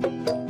โอ้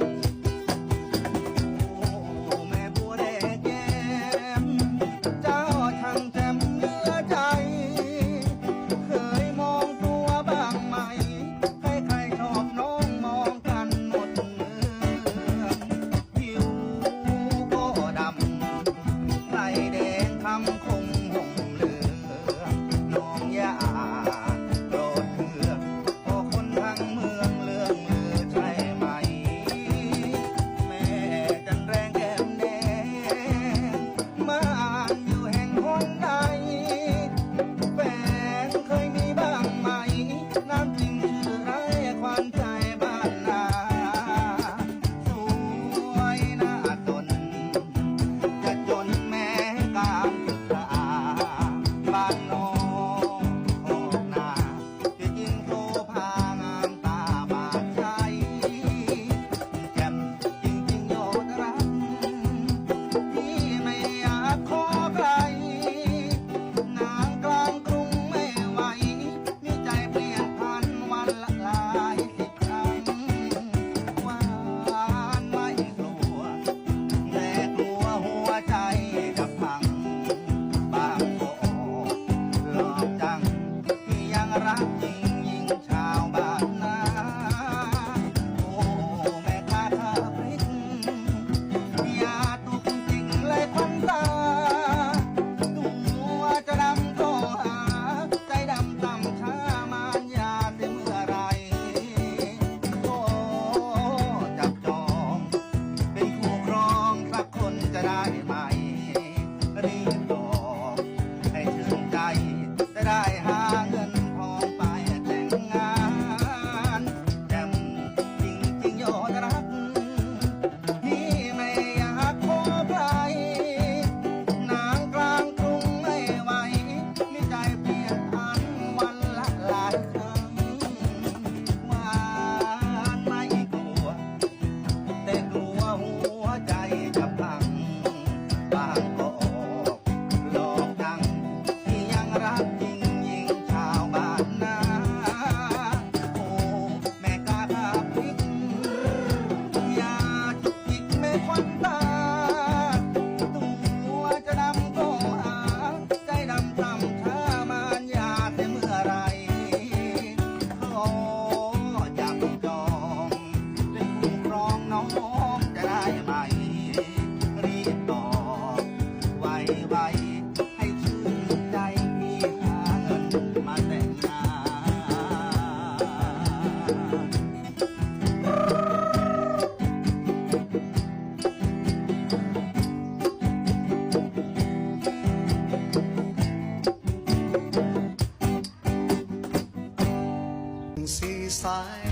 สีสาย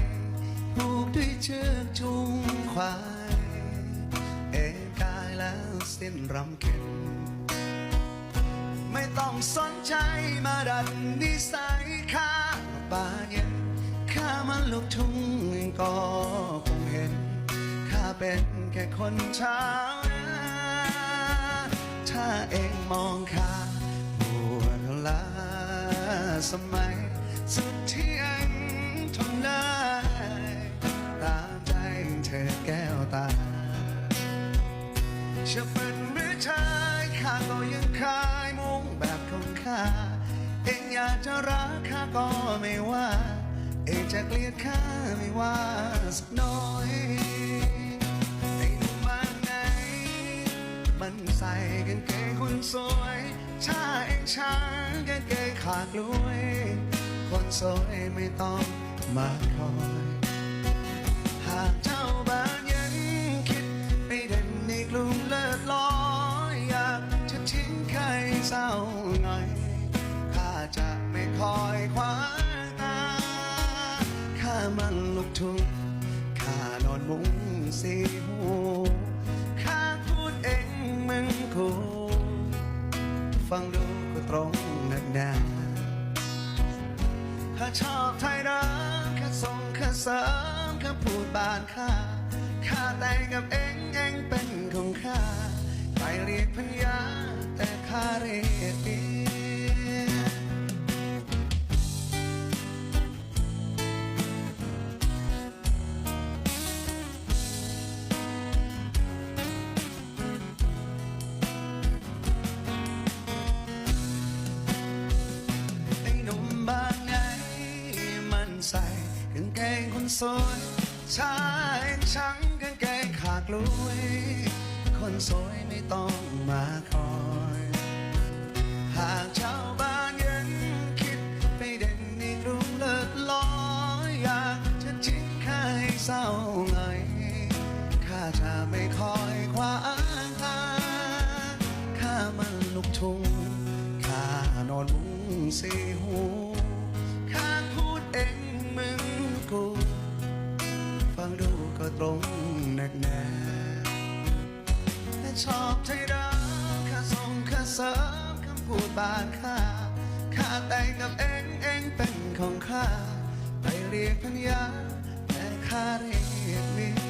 ผูกด้วยเชือกจูงควาย เอกกายแล้วสิ้นรำเข็นไม่ต้องสนใจมาดัดนิสัยข้าบ้านเย็นข้ามันลูกทุ่งก็คงเห็น ข้าเป็นแค่คนชาวนาถ้าเองมองข้าปวดลาสมัยสุดที่เอง ทนได้ตามใจเธอแก้วตาจะเป็นหรือชายข้าก็ยังคายมุงแบบของข้าเองอยากจะรักข้าก็ไม่ว่า เองจะเกลียดข้าไม่ว่าสักน้อยไอ้หนุ่มบ้านไหน มันใส่กางเกงคนสวยถ้าเองช้างกางเกงขาดลวย คนสวยไม่ต้อง มาคอยหากเจ้าบ้านยังคิดไปเด่นในกลุ่มเลิศลอยอยากจะทิ้งใครเศร้าหน่อยข้าจะไม่คอยคว้าตาข้ามันลูกทุ่งข้านอนมุ้งสีหูข้าพูดเองมึงคูฟังดูก็ตรงนักหนาข้าชอบไทย สามคำพูดบานข้าข้าแต่งกับเองเองเป็นของข้าใครเรียกพญาแต่ข้าเรียกเองไอ้หนุ่มบ้านไงมันใส วยชายชังกางเกงขาดลุย คนสวยไม่ต้องมาคอย หากชาวบ้านยังคิดไปเด่นในรุงเลิศลอยอยากจะทิ้งใครเศร้าไงข้าจะไม่คอยคว้าทางข้ามันลูกทุ่งข้านอนมุ้งสีหูข้าพูดเองมึงกู ตรงแนักแน่แต่ชอบใจดาข้าส่งข้าเสริมคำพูดบางข้าข้าแต่งกับเองเองเป็นของข้าไปเรียกพันยาแต่ข้าเรียกเมี